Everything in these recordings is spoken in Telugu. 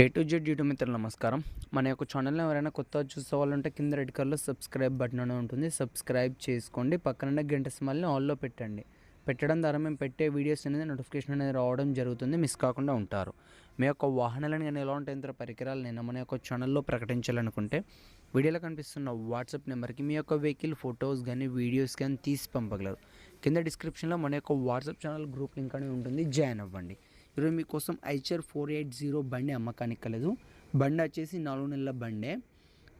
ఏ టు జెడ్ యూట్యూబ్ మిత్రులు నమస్కారం. మన యొక్క ఛానల్ని ఎవరైనా కొత్త చూసే వాళ్ళు ఉంటే కింద రెడ్ కలర్లో సబ్స్క్రైబ్ బటన్ అని ఉంటుంది. సబ్స్క్రైబ్ చేసుకోండి. పక్కన గంట స్మెల్ని ఆల్లో పెట్టండి. పెట్టడం ద్వారా మేము పెట్టే వీడియోస్ అనేది నోటిఫికేషన్ అనేది రావడం జరుగుతుంది. మిస్ కాకుండా ఉంటారు. మీ యొక్క వాహనాలను కానీ ఉంటాయి ఇతర పరికరాలు నేను మన యొక్క ఛానల్లో ప్రకటించాలనుకుంటే వీడియోలో కనిపిస్తున్న వాట్సాప్ నెంబర్కి మీ యొక్క వెహికల్ ఫొటోస్ కానీ వీడియోస్ కానీ తీసి పంపగలరు. కింద డిస్క్రిప్షన్లో మన యొక్క వాట్సాప్ ఛానల్ గ్రూప్ లింక్ అనేది ఉంటుంది. జాయిన్ అవ్వండి. ఈరోజు మీకోసం ఐచర్ ఫోర్ ఎయిట్ జీరో బండి అమ్మకానికి కలదు. బండి వచ్చేసి నాలుగు నెలల బండే.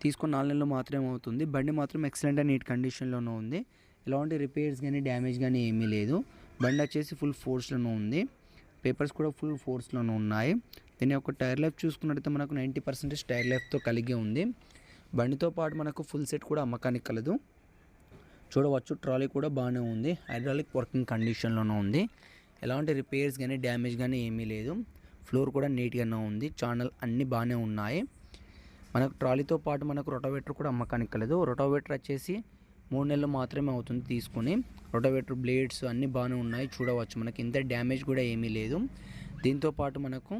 తీసుకుని నాలుగు నెలలు మాత్రమే అవుతుంది. బండి మాత్రం ఎక్సలెంట్ అండ్ నీట్ కండిషన్లోనూ ఉంది. ఎలాంటి రిపేర్స్ కానీ డ్యామేజ్ కానీ ఏమీ లేదు. బండి వచ్చేసి ఫుల్ ఫోర్స్లోనూ ఉంది. పేపర్స్ కూడా ఫుల్ ఫోర్స్లోనూ ఉన్నాయి. దీని యొక్క టైర్ లైఫ్ చూసుకున్నట్టయితే మనకు నైంటీ పర్సెంటేజ్ టైర్ లైఫ్తో కలిగి ఉంది. బండితో పాటు మనకు ఫుల్ సెట్ కూడా అమ్మకానికి కలదు. చూడవచ్చు ట్రాలీ కూడా బాగానే ఉంది. హైడ్రాలిక్ వర్కింగ్ కండిషన్లోనే ఉంది. ఎలాంటి రిపేర్స్ కానీ డ్యామేజ్ కానీ ఏమీ లేదు. ఫ్లోర్ కూడా నీట్గానే ఉంది. ఛానల్ అన్నీ బాగానే ఉన్నాయి. మనకు ట్రాలీతో పాటు మనకు రొటోవేటర్ కూడా అమ్మకానికి కలదు రొటోవేటర్ వచ్చేసి మూడు నెలలు మాత్రమే అవుతుంది తీసుకొని. రొటోవేటర్ బ్లేడ్స్ అన్నీ బాగానే ఉన్నాయి. చూడవచ్చు మనకి. ఇంత డ్యామేజ్ కూడా ఏమీ లేదు. దీంతో పాటు మనకు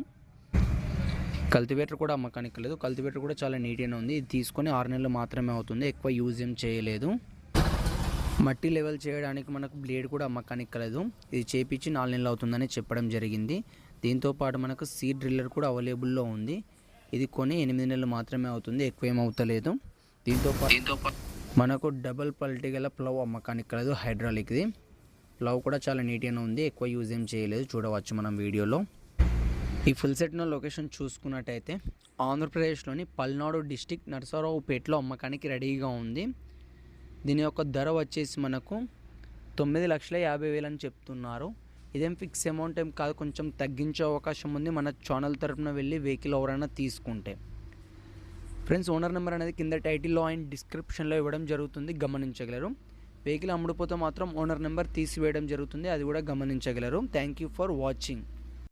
కల్టివేటర్ కూడా అమ్మకానికి లేదు కల్టివేటర్ కూడా చాలా నీట్గానే ఉంది. ఇది తీసుకొని ఆరు నెలలు మాత్రమే అవుతుంది. ఎక్కువ యూజ్ ఏం చేయలేదు. మట్టి లెవెల్ చేయడానికి మనకు బ్లేడ్ కూడా అమ్మకానికి కలదు ఇది చేపించి నాలుగు నెలలు అవుతుందని చెప్పడం జరిగింది. దీంతో పాటు మనకు సీడ్ డ్రిల్లర్ కూడా అవైలబుల్లో ఉంది. ఇది కొని ఎనిమిది నెలలు మాత్రమే అవుతుంది ఎక్కువ ఏం అవుతలేదు. దీంతో పాటు దీంతో మనకు డబల్ పల్టీ గల ప్లవ్ అమ్మకానికి కలదు హైడ్రాలిక్ది. ప్లవ్ కూడా చాలా నీట్గానే ఉంది ఎక్కువ యూజ్ ఏం చేయలేదు చూడవచ్చు మనం వీడియోలో. ఈ ఫుల్ సెట్న లొకేషన్ చూసుకున్నట్టయితే ఆంధ్రప్రదేశ్లోని పల్నాడు డిస్టిక్ నరసరావుపేటలో అమ్మకానికి రెడీగా ఉంది. దీని యొక్క ధర వచ్చేసి మనకు తొమ్మిది లక్షల యాభై వేలు అని చెప్తున్నారు. ఇదేం ఫిక్స్ అమౌంట్ ఏం కాదు కొంచెం తగ్గించే అవకాశం ఉంది మన ఛానల్ తరఫున వెళ్ళి వెహికల్ ఎవరైనా తీసుకుంటే. ఫ్రెండ్స్ ఓనర్ నెంబర్ అనేది కింద టైటిల్లో అండ్ డిస్క్రిప్షన్లో ఇవ్వడం జరుగుతుంది గమనించగలరు. వెహికల్ అమ్ముడుపోతే మాత్రం ఓనర్ నెంబర్ తీసివేయడం జరుగుతుంది అది కూడా గమనించగలరు. Thank you for watching